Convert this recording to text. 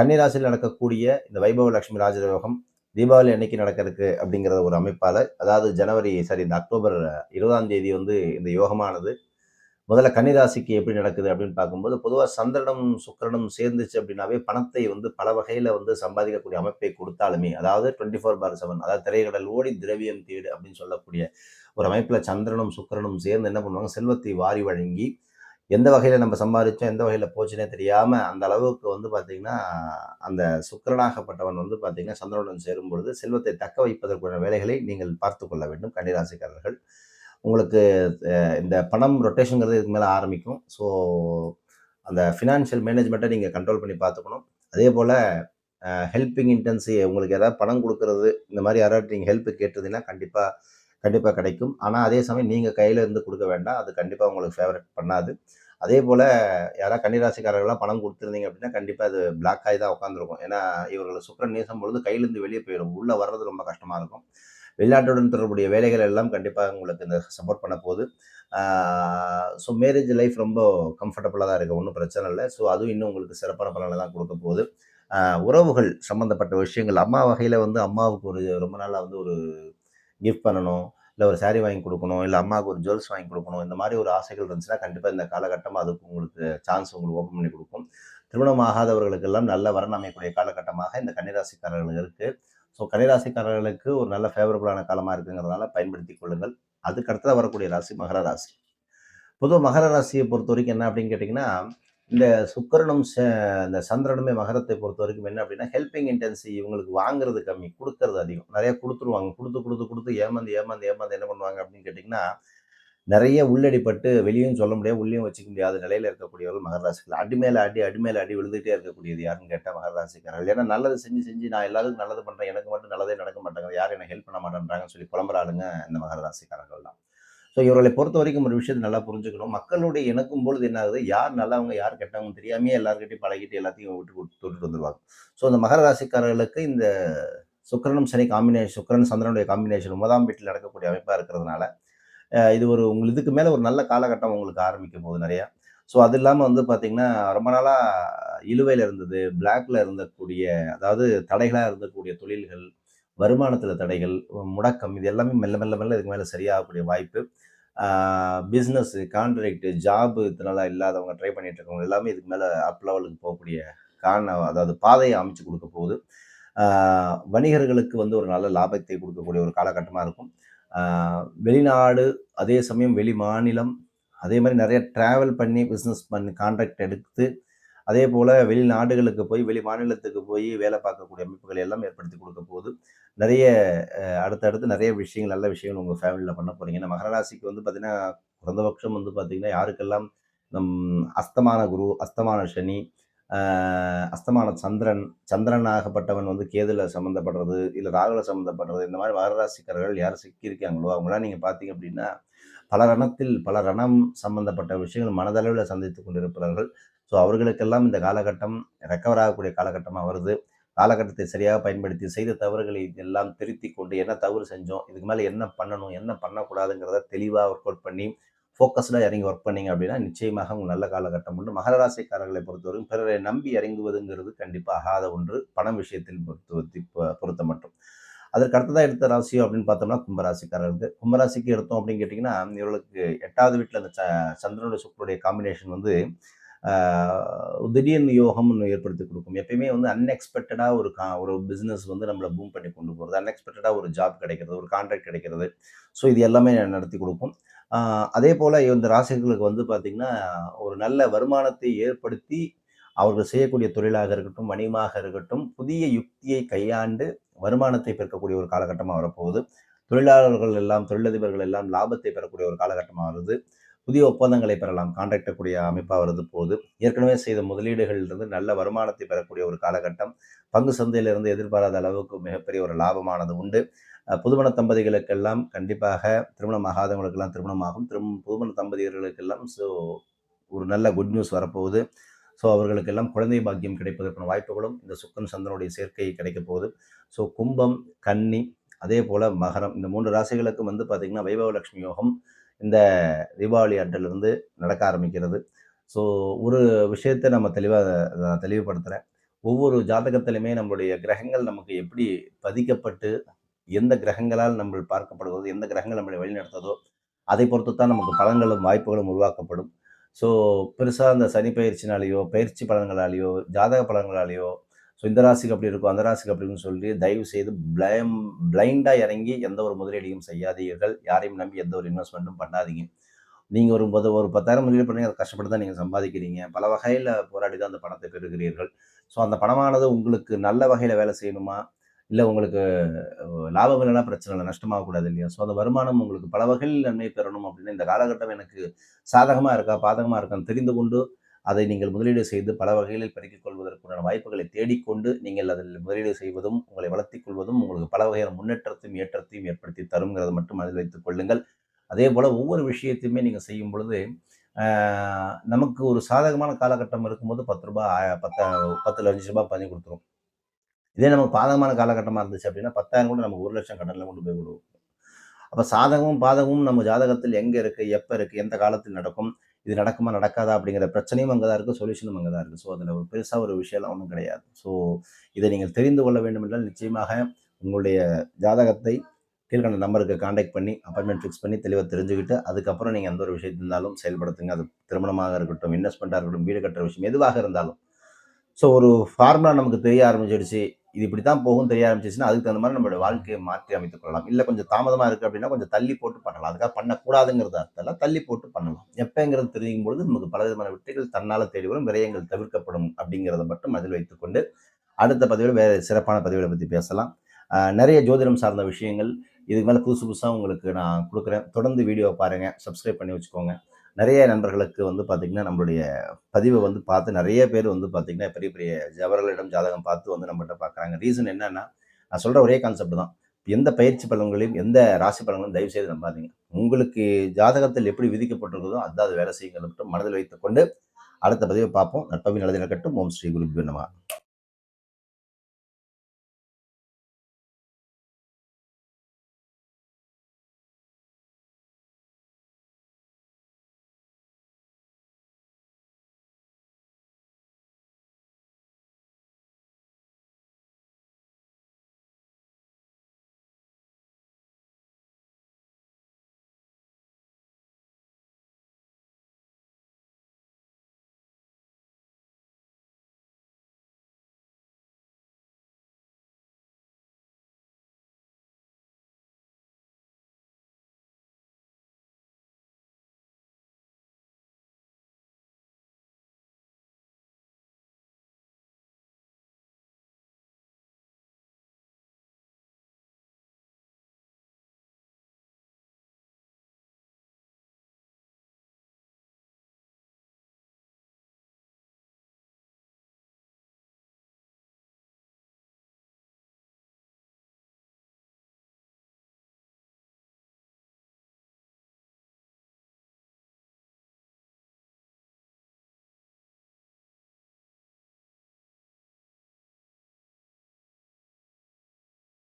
கன்னிராசியில் நடக்கக்கூடிய இந்த வைபவ லட்சுமி ராஜயோகம் தீபாவளி அன்னைக்கு நடக்கிறதுக்கு அப்படிங்கிற ஒரு அமைப்பால் அதாவது ஜனவரி சாரி இந்த அக்டோபர் இருபதாம் தேதி வந்து இந்த யோகமானது. முதல்ல கன்னிராசிக்கு எப்படி நடக்குது அப்படின்னு பார்க்கும்போது பொதுவாக சந்திரனும் சுக்கிரனும் சேர்ந்துச்சு அப்படின்னாவே பணத்தை வந்து பல வகையில் வந்து சம்பாதிக்கக்கூடிய அமைப்பை கொடுத்தாலுமே அதாவது டுவெண்ட்டி ஃபோர் பார் செவன் அதாவது திரைக்கடல் ஓடி திரவியம் தேடு அப்படின்னு சொல்லக்கூடிய ஒரு அமைப்பில் சந்திரனும் சுக்கிரனும் சேர்ந்து என்ன பண்ணுவாங்க செல்வத்தை வாரி வழங்கி எந்த வகையில் நம்ம சம்பாதிச்சோம் எந்த வகையில் போச்சுனே தெரியாமல் அந்த அளவுக்கு வந்து பார்த்திங்கன்னா அந்த சுக்கரனாகப்பட்டவன் வந்து பார்த்திங்கன்னா சந்திரனுடன் சேரும் பொழுது செல்வத்தை தக்க வைப்பதற்குரிய வேலைகளை நீங்கள் பார்த்து கொள்ள வேண்டும். கன்னிராசிக்காரர்கள் உங்களுக்கு இந்த பணம் ரொட்டேஷனுங்கிறது இதுக்கு மேலே ஆரம்பிக்கும். ஸோ அந்த ஃபினான்ஷியல் மேனேஜ்மெண்ட்டை நீங்கள் கண்ட்ரோல் பண்ணி பார்த்துக்கணும். அதே போல் ஹெல்பிங் இன்டென்சி உங்களுக்கு ஏதாவது பணம் கொடுக்கறது இந்த மாதிரி யாராவது நீங்கள் ஹெல்ப் கேட்டதுன்னா கண்டிப்பாக கண்டிப்பாக கிடைக்கும். ஆனால் அதே சமயம் நீங்கள் கையில் இருந்து கொடுக்க வேண்டாம். அது கண்டிப்பாக உங்களுக்கு ஃபேவரட் பண்ணாது. அதே போல் யாராவது கன்னிராசிக்காரர்களாக பணம் கொடுத்துருந்தீங்க அப்படின்னா கண்டிப்பாக அது பிளாக் ஆகி தான் உட்காந்துருக்கும் ஏன்னா இவர்கள் சுக்கரன் நேசம் பொழுது கையிலேருந்து வெளியே போயிடும். உள்ளே வர்றது ரொம்ப கஷ்டமாக இருக்கும். வெளிநாட்டுடன் தொடர்புடைய வேலைகள் எல்லாம் கண்டிப்பாக உங்களுக்கு இந்த சப்போர்ட் பண்ண போகுது. ஸோ மேரேஜ் லைஃப் ரொம்ப கம்ஃபர்டபுளாக தான் இருக்குது ஒன்றும் பிரச்சனை இல்லை. ஸோ அதுவும் இன்னும் உங்களுக்கு சிறப்பான பலனை தான் கொடுக்க போகுது. உறவுகள் சம்மந்தப்பட்ட விஷயங்கள். அம்மா வகையில் வந்து அம்மாவுக்கு ஒரு ரொம்ப நாளாக வந்து ஒரு கிஃப்ட் பண்ணணும் இல்லை ஒரு saree வாங்கி கொடுக்கணும் இல்லை அம்மாவுக்கு ஒரு ஜுவல்ஸ் வாங்கி கொடுக்கணும் இந்த மாதிரி ஒரு ஆசைகள் இருந்துச்சுன்னா கண்டிப்பாக இந்த காலகட்டம் அதுக்கு உங்களுக்கு சான்ஸ் உங்களுக்கு ஓப்பன் பண்ணி கொடுக்கும். திருமணம் ஆகாதவர்களுக்கெல்லாம் நல்ல வரன் அமையக்கூடிய காலகட்டமாக இந்த கன்னிராசிக்காரர்கள் இருக்குது ஸோ கன்னிராசிக்காரர்களுக்கு ஒரு நல்ல ஃபேவரபுளான காலமாக இருக்குங்கிறதுனால பயன்படுத்தி கொள்ளுங்கள். அதுக்கு வரக்கூடிய ராசி மகர ராசி. பொதுவாக மகர ராசியை பொறுத்த வரைக்கும் என்ன அப்படின்னு கேட்டிங்கன்னா இந்த சுக்கிரனும் ச- இந்த சந்திரனுமே மகரத்தை பொறுத்த வரைக்கும் என்ன அப்படின்னா ஹெல்பிங் இன்டென்சி இவங்களுக்கு வாங்குறது கம்மி கொடுக்கறது அதிகம். நிறைய கொடுத்துருவாங்க. கொடுத்து கொடுத்து கொடுத்து ஏமாந்து ஏமாந்து ஏமாந்து என்ன பண்ணுவாங்க அப்படின்னு கேட்டிங்கன்னா நிறைய உள்ளடிப்பட்டு வெளியும் சொல்ல முடியாது உள்ளேயும் வச்சுக்க முடியாத நிலையில் இருக்கக்கூடியவர்கள் மகர அடிமேல அடி அடிமேல அடி விழுந்துகிட்டே இருக்கக்கூடியது யாருன்னு கேட்டால் மகராசிக்காரர்கள் ஏன்னா நல்லது செஞ்சு செஞ்சு நான் எல்லாருக்கும் நல்லது பண்ணுறேன் எனக்கு மட்டும் நல்லதே நடக்க மாட்டாங்க யாரும் எனக்கு ஹெல்ப் பண்ண மாட்டேன்றாங்கன்னு சொல்லி புலம்புற ஆளுங்க இந்த மகராசிக்காரர்கள் தான். ஸோ இவர்களை பொறுத்த வரைக்கும் ஒரு விஷயத்தை நல்லா புரிஞ்சுக்கணும். மக்களுடைய இணக்கும் பொழுது என்ன ஆகுது? யார் நல்லவங்க யார் கெட்டவங்க தெரியாமே எல்லாருக்கிட்டையும் பழகிட்டு எல்லாத்தையும் விட்டு விட்டு தொட்டுட்டு வந்துடுவாங்க ஸோ இந்த மகர ராசிக்காரர்களுக்கு இந்த சுக்கரனும் சனி காம்பினேஷன் சுக்கரன் சந்திரனுடைய காம்பினேஷன் ஒன்பதாம் வீட்டில் நடக்கக்கூடிய அமைப்பாக இருக்கிறதுனால இது ஒரு உங்களுக்கு இதுக்கு மேலே ஒரு நல்ல காலகட்டம் உங்களுக்கு ஆரம்பிக்க போகுது நிறையா. ஸோ அது இல்லாமல் வந்து பார்த்திங்கன்னா ரொம்ப நாளாக இழுவையில் இருந்தது பிளாக்ல இருந்தக்கூடிய அதாவது தடைகளாக இருந்தக்கூடிய தொழில்கள் வருமானத்தில் தடைகள் முடக்கம் இது எல்லாமே மெல்ல மெல்ல மெல்ல இதுக்கு மேலே சரியாகக்கூடிய வாய்ப்பு. பிஸ்னஸ் கான்ட்ராக்டு ஜாபு இதனால இல்லாதவங்க ட்ரை பண்ணிட்டு இருக்கவங்க எல்லாமே இதுக்கு மேலே அப் லெவலுக்கு போகக்கூடிய காரணம் அதாவது பாதையை அமைச்சு கொடுக்க போகுது. வணிகர்களுக்கு வந்து ஒரு நல்ல லாபத்தை கொடுக்கக்கூடிய ஒரு காலகட்டமாக இருக்கும். வெளிநாடு அதே சமயம் வெளி மாநிலம் அதே மாதிரி நிறைய ட்ராவல் பண்ணி பிஸ்னஸ் பண்ணி கான்ட்ராக்ட் எடுத்து அதே போல் வெளிநாடுகளுக்கு போய் வெளி மாநிலத்துக்கு போய் வேலை பார்க்கக்கூடிய அமைப்புகள் எல்லாம் ஏற்படுத்தி கொடுக்க போகுது. நிறைய அடுத்தடுத்து நிறைய விஷயங்கள் நல்ல விஷயங்கள் உங்கள் ஃபேமிலியில் பண்ண போகிறீங்க ஏன்னா மகர ராசிக்கு வந்து பார்த்தீங்கன்னா குறைந்தபட்சம் வந்து பார்த்தீங்கன்னா யாருக்கெல்லாம் நம் அஸ்தமான குரு அஸ்தமான சனி அஸ்தமான சந்திரன் சந்திரன் ஆகப்பட்டவன் வந்து கேதுல சம்மந்தப்படுறது இல்லை ராகுல சம்மந்தப்படுறது இந்த மாதிரி மகர யார் சிக்கியிருக்காங்களோ அவங்களாம் நீங்கள் பார்த்தீங்க அப்படின்னா பல ரணத்தில் பல ரணம் சம்பந்தப்பட்ட விஷயங்கள் மனதளவில் சந்தித்து கொண்டிருக்கிறார்கள் ஸோ அவர்களுக்கெல்லாம் இந்த காலகட்டம் ரெக்கவர் ஆகக்கூடிய காலகட்டமாக வருது. காலகட்டத்தை சரியாக பயன்படுத்தி செய்த தவறுகளை எல்லாம் திருத்தி கொண்டு என்ன தவறு செஞ்சோம் இதுக்கு மேலே என்ன பண்ணணும் என்ன பண்ணக்கூடாதுங்கிறத தெளிவாக ஒர்க் அவுட் பண்ணி ஃபோக்கஸ்டாக இறங்கி ஒர்க் பண்ணீங்க அப்படின்னா நிச்சயமாக உங்கள் நல்ல காலகட்டம் உண்டு. மகர ராசிக்காரர்களை பொறுத்தவரைக்கும் பிறரை நம்பி இறங்குவதுங்கிறது கண்டிப்பாக ஆகாத ஒன்று. பணம் விஷயத்தில் பொறுத்து பொறுத்த மட்டும். அதற்கு அடுத்ததாக எடுத்த ராசியோ அப்படின்னு பார்த்தோம்னா கும்பராசிக்காரர்களுக்கு. கும்பராசிக்கு எடுத்தோம் அப்படின்னு கேட்டிங்கன்னா இவர்களுக்கு எட்டாவது வீட்டில் அந்த ச- சந்திரனுடைய சுக்கருடைய காம்பினேஷன் வந்து திடீர்னு யோகம்னு ஏற்படுத்தி கொடுக்கும். எப்பயுமே வந்து அன்எக்ஸ்பெக்டடாக ஒரு கா ஒரு பிஸ்னஸ் வந்து நம்மளை பூம் பண்ணி கொண்டு போகிறது அன்எக்ஸ்பெக்டடாக ஒரு ஜாப் கிடைக்கிறது ஒரு கான்ட்ராக்ட் கிடைக்கிறது. ஸோ இது எல்லாமே நடத்தி கொடுக்கும். அதே போல் இந்த ராசிகளுக்கு வந்து பார்த்திங்கன்னா ஒரு நல்ல வருமானத்தை ஏற்படுத்தி அவர்கள் செய்யக்கூடிய தொழிலாக இருக்கட்டும் வணிகமாக இருக்கட்டும் புதிய யுக்தியை கையாண்டு வருமானத்தை பெருக்கக்கூடிய ஒரு காலகட்டமாக வரப்போகுது. தொழிலாளர்கள் எல்லாம் தொழிலதிபர்கள் எல்லாம் லாபத்தை பெறக்கூடிய ஒரு காலகட்டமாக வருது. புதிய ஒப்பந்தங்களை பெறலாம். கான்ட்ராக்ட் கூடிய அமைப்பாக வருது போது ஏற்கனவே செய்த முதலீடுகளிலிருந்து நல்ல வருமானத்தை பெறக்கூடிய ஒரு காலகட்டம் பங்கு சந்தையிலிருந்து எதிர்பாராத அளவுக்கு மிகப்பெரிய ஒரு லாபமானது உண்டு. புதுமண தம்பதிகளுக்கெல்லாம் கண்டிப்பாக திருமணம் ஆகாதவங்களுக்கெல்லாம் திருமணமாகும். திரும் புதுமண தம்பதியர்களுக்கெல்லாம் ஸோ ஒரு நல்ல குட் நியூஸ் வரப்போகுது. ஸோ அவர்களுக்கெல்லாம் குழந்தை பாக்கியம் கிடைப்பதற்கான வாய்ப்புகளும் இந்த சுக்கன் சந்தனுடைய சேர்க்கை கிடைக்க போகுது. ஸோ கும்பம் கன்னி அதே போல் மகரம் இந்த மூன்று ராசிகளுக்கும் வந்து பார்த்திங்கன்னா வைபவலட்சுமி யோகம் இந்த தீபாவளி அன்றிலிருந்து நடக்க ஆரம்பிக்கிறது. ஸோ ஒரு விஷயத்தை நம்ம தெளிவாக நான் தெளிவுபடுத்துகிறேன் ஒவ்வொரு ஜாதகத்திலுமே நம்மளுடைய கிரகங்கள் நமக்கு எப்படி பதிக்கப்பட்டு எந்த கிரகங்களால் நம்ம பார்க்கப்படுவதோ எந்த கிரகங்கள் நம்மளை வழிநடத்ததோ அதை பொறுத்து தான் நமக்கு பலன்களும் வாய்ப்புகளும் உருவாக்கப்படும். ஸோ பெருசாக அந்த சனி பயிற்சினாலேயோ பயிற்சி பலன்களாலேயோ ஜாதக பலன்களாலேயோ ஸோ இந்த ராசிக்கு அப்படி இருக்கும் அந்த ராசிக்கு அப்படின்னு சொல்லி தயவு செய்து பிளைம் பிளைண்டாக இறங்கி எந்த ஒரு முதலீடையும் செய்யாதீர்கள். யாரையும் நம்பி எந்த ஒரு இன்வெஸ்ட்மெண்ட்டும் பண்ணாதீங்க. நீங்கள் ஒரு முத ஒரு பத்தாயிரம் முதலீடு பண்ணி அதை கஷ்டப்பட்டு தான் நீங்கள் சம்பாதிக்கிறீங்க. பல வகையில் போராடி தான் அந்த பணத்தை பெறுகிறீர்கள். ஸோ அந்த பணமானது உங்களுக்கு நல்ல வகையில் வேலை செய்யணுமா? இல்லை உங்களுக்கு லாபம் இல்லைனா பிரச்சனை இல்லை நஷ்டமாகக்கூடாது இல்லையா? ஸோ அந்த வருமானம் உங்களுக்கு பல வகையில் நன்மை பெறணும் அப்படின்னு இந்த காலகட்டம் எனக்கு சாதகமாக இருக்கா பாதகமாக இருக்கான்னு தெரிந்து கொண்டு அதை நீங்கள் முதலீடு செய்து பல வகைகளில் பெருக்கிக் கொள்வதற்குண்டான வாய்ப்புகளை தேடிக்கொண்டு நீங்கள் அதில் முதலீடு செய்வதும் உங்களை வளர்த்திக் கொள்வதும் உங்களுக்கு பல வகையான முன்னேற்றத்தையும் ஏற்றத்தையும் ஏற்படுத்தி தருங்கிறத மட்டும் மனதில் வைத்துக் கொள்ளுங்கள். அதே போல் ஒவ்வொரு விஷயத்தையுமே நீங்கள் செய்யும் பொழுது நமக்கு ஒரு சாதகமான காலகட்டம் இருக்கும்போது பத்து ரூபாய் ஆய- பத்து பத்து லட்சம் ரூபாய் பண்ணி கொடுத்துரும். இதே நமக்கு பாதகமான காலகட்டமாக இருந்துச்சு அப்படின்னா பத்தாயிரம் கூட நமக்கு ஒரு லட்சம் கடனில் கொண்டு போய் விடுவோம் அப்போ சாதகமும் பாதகமும் நம்ம ஜாதகத்தில் எங்கே இருக்குது எப்போ இருக்குது எந்த காலத்தில் நடக்கும் இது நடக்குமா நடக்காதா அப்படிங்கிற பிரச்சனையும் அங்கே தான் இருக்குது சொல்யூஷனும் அங்கே தான் இருக்குது ஸோ அதில் ஒரு பெருசாக ஒரு விஷயம்லாம் ஒன்றும் கிடையாது. ஸோ இதை நீங்கள் தெரிந்து கொள்ள வேண்டும் என்றால் நிச்சயமாக உங்களுடைய ஜாதகத்தை கீழ்கண்ட நம்பருக்கு காண்டாக்ட் பண்ணி அப்பாயின்மெண்ட் ஃபிக்ஸ் பண்ணி தெளிவாக தெரிஞ்சுக்கிட்டு அதுக்கப்புறம் நீங்கள் எந்த ஒரு விஷயத்து இருந்தாலும் செயல்படுத்துங்க. அது திருமணமாக இருக்கட்டும் இன்வெஸ்ட்மெண்ட்டாக இருக்கட்டும் வீடு கட்டுற விஷயம் எதுவாக இருந்தாலும். ஸோ ஒரு ஃபார்முலா நமக்கு தெரிய ஆரம்பிச்சிடுச்சு. இது இப்படி தான் போகும் தெரிய ஆரம்பிச்சிச்சுன்னா அதுக்கு தகுந்த மாதிரி நம்மளோட வாழ்க்கையை மாற்றி அமைத்துக் கொள்ளலாம். இல்லை கொஞ்சம் தாமதமாக இருக்குது அப்படின்னா கொஞ்சம் தள்ளி போட்டு பண்ணலாம். அதுக்காக பண்ணக்கூடாதுங்கிறது அர்த்தம் தள்ளி போட்டு பண்ணலாம். எப்போங்கிறது தெரியும் பொழுது நமக்கு பல விதமான வெற்றிகள் தன்னால் தேடி வரும் விரயங்கள் தவிர்க்கப்படும் அப்படிங்கிறத மட்டும் அதில் வைத்துக்கொண்டு அடுத்த பதிவில் வேறு சிறப்பான பதிவுகளை பற்றி பேசலாம். நிறைய ஜோதிடம் சார்ந்த விஷயங்கள். இதுக்கு மேலே புதுசு புதுசாக உங்களுக்கு நான் கொடுக்குறேன். தொடர்ந்து வீடியோ பாருங்கள் சப்ஸ்கிரைப் பண்ணி வச்சுக்கோங்க. நிறைய நண்பர்களுக்கு வந்து பார்த்திங்கன்னா நம்மளுடைய பதிவை வந்து பார்த்து நிறைய பேர் வந்து பார்த்திங்கன்னா பெரிய பெரிய ஜவர்களிடம் ஜாதகம் பார்த்து வந்து நம்மகிட்ட பார்க்குறாங்க. ரீசன் என்னென்னா நான் சொல்கிற ஒரே கான்செப்ட் தான். எந்த பயிற்சி பலன்களையும் எந்த ராசி பலன்களையும் தயவு செய்து நம்பாதீங்க. உங்களுக்கு ஜாதகத்தில் எப்படி விதிக்கப்பட்டிருக்கிறதோ அதான் அது வேலை செய்யுங்கள் மட்டும் மனதில் வைத்துக்கொண்டு அடுத்த பதிவை பார்ப்போம். நட்பவி நல்லது நடக்கட்டும். ஓம் ஸ்ரீ குரு நமः.